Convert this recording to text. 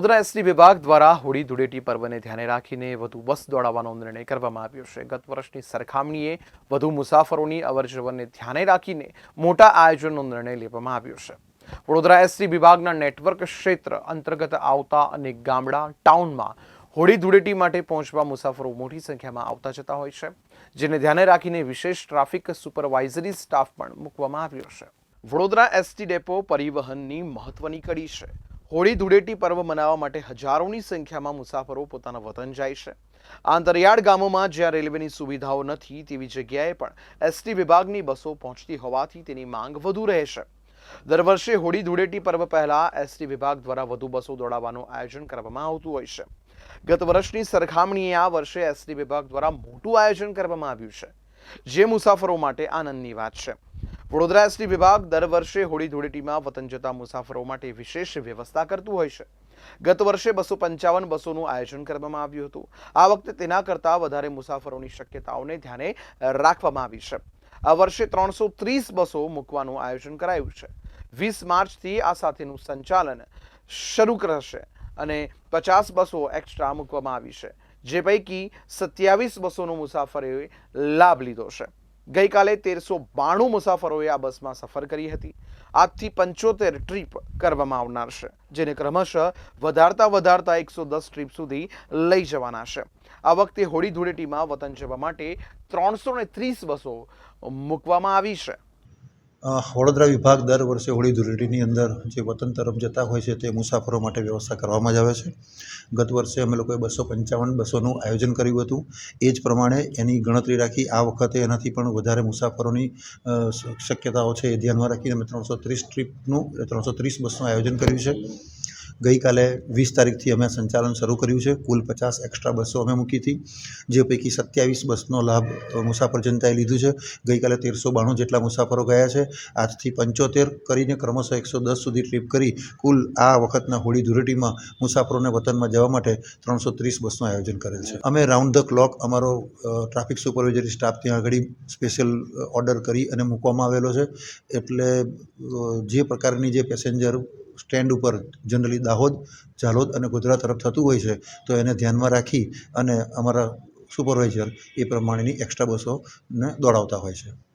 Vadodara ST વિભાગ દ્વારા હોળી ધૂળેટી પર્વને ધ્યાને રાખીને વધુ બસ દોડાવવાનો નિર્ણય કરવામાં આવ્યો છે. ગત વર્ષની સરખામણીએ વધુ મુસાફરોની અવરજવરને ધ્યાને રાખીને મોટા આયોજનનો નિર્ણય લેવામાં આવ્યો છે. વડોદરા એસટી વિભાગના નેટવર્ક ક્ષેત્ર અંતર્ગત આવતા અનેક ગામડા ટાઉનમાં હોળી ધૂળેટી માટે પહોંચવા મુસાફરો મોટી સંખ્યામાં આવતા જતા હોય છે, જેને ધ્યાને રાખીને વિશેષ ટ્રાફિક સુપરવાઇઝરી સ્ટાફ પણ મૂકવામાં આવ્યો છે. વડોદરા એસટી ડેપો પરિવહનની મહત્વની કડી છે. હોળી ધૂળેટી પર્વ મનાવવા માટે હજારોની સંખ્યામાં મુસાફરો પોતાના વતન જાય છે. આંતરિયાળ ગામોમાં જ્યાં રેલવેની સુવિધાઓ નથી તેવી જગ્યાએ પણ એસટી વિભાગની બસો પહોંચતી હોવાથી તેની માંગ વધુ રહે છે. દર વર્ષે હોળી ધૂળેટી પર્વ પહેલા એસટી વિભાગ દ્વારા વધુ બસો દોડાવવાનું આયોજન કરવામાં આવતું હોય છે. ગત વર્ષની સરખામણીએ આ વર્ષે એસટી વિભાગ દ્વારા મોટું આયોજન કરવામાં આવ્યું છે. જે મુસાફરો માટે આનંદની વાત છે. વડોદરા એસટી વિભાગ દર વર્ષે હોળી ધૂળેટીમાં વતન જતા મુસાફરો માટે વિશેષ વ્યવસ્થા કરતું હોય છે. ગત વર્ષે બસો પંચાવન બસોનું આયોજન કરવામાં આવ્યું હતું. આ વખતે તેના કરતાં વધારે મુસાફરોની શક્યતાઓને ધ્યાને રાખવામાં આવી છે. આ વર્ષે ત્રણસો ત્રીસ બસો મૂકવાનું આયોજન કરાયું છે. વીસ માર્ચથી આ સાથેનું સંચાલન શરૂ કરશે અને પચાસ બસો એક્સ્ટ્રા મૂકવામાં આવી છે. જે પૈકી સત્યાવીસ બસોનો મુસાફરોએ લાભ લીધો છે. ગઈકાલે તેરસો બાણું મુસાફરોએ આ બસમાં સફર કરી હતી. આજથી પંચોતેર ટ્રીપ કરવામાં આવનાર છે, જેને ક્રમશઃ વધારતા વધારતા એકસો દસ ટ્રીપ સુધી લઈ જવાના છે. આ વખતે હોળી ધૂળેટીમાં વતન જવા માટે ત્રણસો ને ત્રીસ બસો મૂકવામાં આવી છે. વડોદરા વિભાગ દર વર્ષે હોળી ધૂળેટીની અંદર જે વતન તરફ જતા હોય છે તે મુસાફરો માટે વ્યવસ્થા કરવામાં જ આવે છે. ગત વર્ષે અમે લોકોએ બસો પંચાવન બસોનું આયોજન કર્યું હતું. એ જ પ્રમાણે એની ગણતરી રાખી આ વખતે એનાથી પણ વધારે મુસાફરોની શક્યતાઓ છે એ ધ્યાનમાં રાખીને અમે ત્રણસો ત્રીસ ટ્રીપનું, ત્રણસો ત્રીસ બસનું આયોજન કર્યું છે. ગઈકાલે વીસ તારીખથી અમે સંચાલન શરૂ કર્યું છે. કુલ પચાસ એક્સ્ટ્રા બસો અમે મૂકી હતી જે પૈકી સત્યાવીસ બસનો લાભ મુસાફર જનતાએ લીધું છે. ગઈકાલે તેરસો બાણું જેટલા મુસાફરો ગયા છે. આજથી પંચોતેર કરીને ક્રમશઃ એકસો દસ સુધી ટ્રીપ કરી કુલ આ વખતના હોળી ધૂળેટીમાં મુસાફરોને વતનમાં જવા માટે ત્રણસો ત્રીસ બસનું આયોજન કરેલ છે. અમે રાઉન્ડ ધ ક્લોક અમારો ટ્રાફિક સુપરવાઇઝરી સ્ટાફ ત્યાં આગળ સ્પેશિયલ ઓર્ડર કરી અને મૂકવામાં આવેલો છે. એટલે જે પ્રકારની જે પેસેન્જર સ્ટેન્ડ ઉપર જનરલી દાહોદ, ઝાલોદ અને ગોધરા તરફ થતું હોય છે, તો એને ધ્યાનમાં રાખી અને અમારા સુપરવાઇઝર એ પ્રમાણેની એક્સ્ટ્રા બસોને દોડાવતા હોય છે.